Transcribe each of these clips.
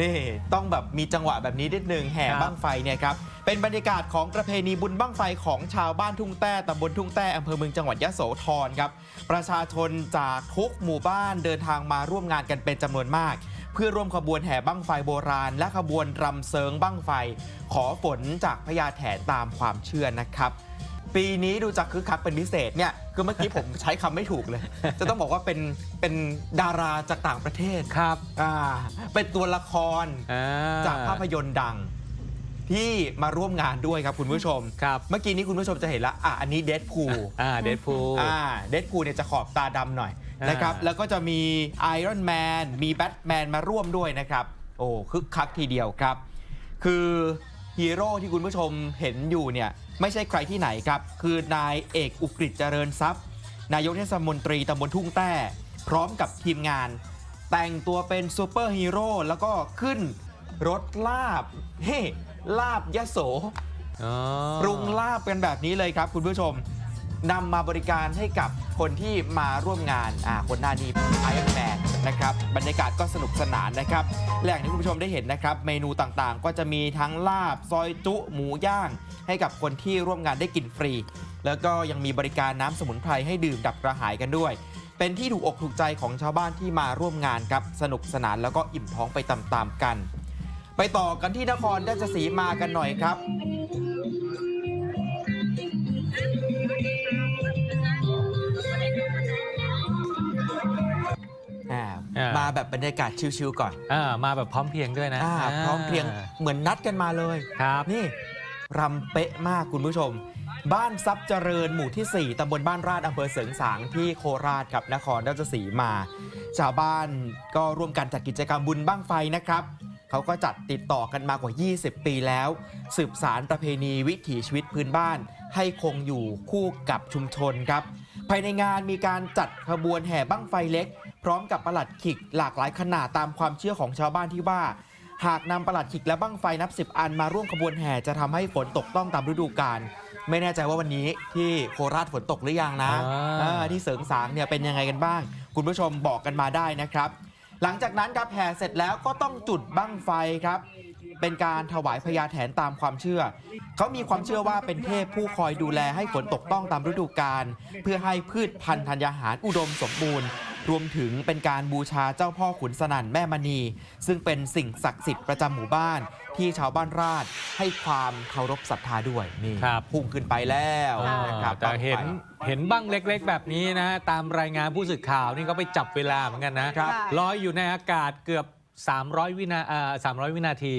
นี่ต้องแบบมีจังหวะแบบนี้นิดนึงแห่ครับบ้างไฟเนี่ยครับเป็นบรรยากาศของประเพณีบุญบ้างไฟของชาวบ้านทุ่งแต้ตำบลทุ่งแต้อำเภอเมืองจังหวัดยะโสธรครับประชาชนจากทุกหมู่บ้านเดินทางมาร่วมงานกันเป็นจำนวนมาก เพื่อร่วมขบวนแห่บ้างไฟโบราณ และขบวนรำเซิงบ้างไฟ ขอฝนจากพญาแถนตามความเชื่อนะครับ ปีนี้ดูจะคึกคักเป็นพิเศษเนี่ยคือเมื่อกี้ผมใช้คำไม่ถูกเลย จะต้องบอกว่าเป็นเป็นดาราจากต่างประเทศครับอ่าเป็นตัวละคร อ่ จากภาพยนตร์ดังที่มาร่วมงานด้วยครับคุณผู้ชม ครับ เมื่อกี้นี้คุณผู้ชมจะเห็นแล้วอะอันนี้เด p พูลอ่าเดดพูล อ่าเด p พูลเนี่ยจะขอบตาดำหน่อยอ่าน นะครับ แล้วก็จะมีไอรอนแมนมีแบทแมนมาร่วมด้วยนะครับ โอ้คึกคักทีเดียวครับ คือ ฮีโร่ที่คุณผู้ชมเห็นอยู่เนี่ยไม่ใช่ใครที่ไหนครับ คือนายเอกอุกฤษเจริญทรัพย์ นายกเทศมนตรีตำบลทุ่งแต้ พร้อมกับทีมงาน แต่งตัวเป็นซูเปอร์ฮีโร่แล้วก็ขึ้นรถลาบเฮ้ลาบยะโสอ๋อปรุงลาบกันแบบนี้เลยครับคุณผู้ชม นำมาบริการให้กับคนที่มาร่วมงานอ่าคนหน้านี้ไอรอนแมนนะครับบรรยากาศก็สนุกสนานนะครับและอย่างที่คุณผู้ชมได้เห็นนะครับ เมนูต่างๆ ก็จะมีทั้งลาบ ซอยจุหมูย่าง ให้กับคนที่ร่วมงานได้กินฟรี แล้วก็ยังมีบริการน้ำสมุนไพรให้ดื่มดับกระหายกันด้วย เป็นที่ถูกอกถูกใจของชาวบ้านที่มาร่วมงานครับสนุกสนานแล้วก็อิ่มท้องไปตามๆกัน ไปต่อกันที่นครราชสีมากันหน่อยครับ แบบบรรยากาศชิวๆก่อนอ่ามาแบบพร้อมเพรียงด้วยนะอ่าพร้อมเพรียงเหมือนนัดกันมาเลย ครับ นี่รำเป๊ะมากคุณผู้ชม บ้านทรัพย์เจริญหมู่ที่ 4ตำบลบ้านราชอำเภอเสริงสางที่โคราชครับนครราชสีมา ชาวบ้านก็ร่วมกันจัดกิจกรรมบุญบ้างไฟนะครับเขาก็จัดติดต่อกันมากว่า 20 ปีแล้ว สืบสารประเพณีวิถีชีวิตพื้นบ้าน ให้คงอยู่คู่กับชุมชนครับ ภายในงานมีการจัดขบวนแห่บ้างไฟเล็ก พร้อมกับประหลัดขิกหลากหลายขนาดตามความเชื่อของชาวบ้านที่ว่า หากนำประหลัดขิกและบั้งไฟนับ10อันมาร่วมขบวนแห่จะทำให้ฝนตกต้องตามฤดูกาลไม่แน่ใจว่าวันนี้ที่โคราชฝนตกหรือยังนะอ่าที่เสริงสางเนี่ยเป็นยังไงกันบ้าง คุณผู้ชมบอกกันมาได้นะครับ หลังจากนั้นครับแห่เสร็จแล้วก็ต้องจุดบั้งไฟครับ เป็นการถวายพญาแถนตามความเชื่อ เขามีความเชื่อว่าเป็นเทพผู้คอยดูแลให้ฝนตกต้องตามฤดูกาลเพื่อให้พืชพันธุ์ธัญญาหารอุดมสมบูรณ์ รวมถึงเป็นการบูชาเจ้าพ่อขุนสนั่นแม่มณี ซึ่งเป็นสิ่งศักดิ์สิทธิ์ประจำหมู่บ้าน ที่ชาวบ้านราชให้ความเคารพศรัทธาด้วยนี่ครับ พุ่งขึ้นไปแล้วอ่านะครับแต่เห็นบั้งไฟ เห็นบ้างเล็กๆ แบบนี้นะ ตามรายงานผู้สื่อข่าวนี่ก็ไปจับเวลาเหมือนกันนะครับลอยอยู่ในอากาศเกือบ 300 วินาอ่า300 วินาที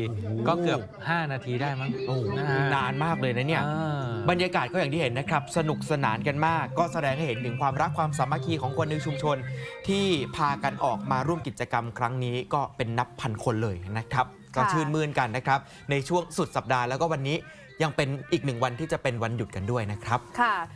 ก็เกือบ 5 นาทีได้มั้งโอ้โหนะฮะ นานมากเลยนะเนี่ย อ่า บรรยากาศก็อย่างที่เห็นนะครับ สนุกสนานกันมาก ก็แสดงให้เห็นถึงความรักความสามัคคีของคนในชุมชน ที่พากันออกมาร่วมกิจกรรมครั้งนี้ก็เป็นนับพันคนเลยนะครับ ก็ค่ะ ชื่นมื่นกันนะครับ ในช่วงสุดสัปดาห์แล้วก็วันนี้ยังเป็นอีกหนึ่งวันที่จะเป็นวันหยุดกันด้วยนะครับ ค่ะ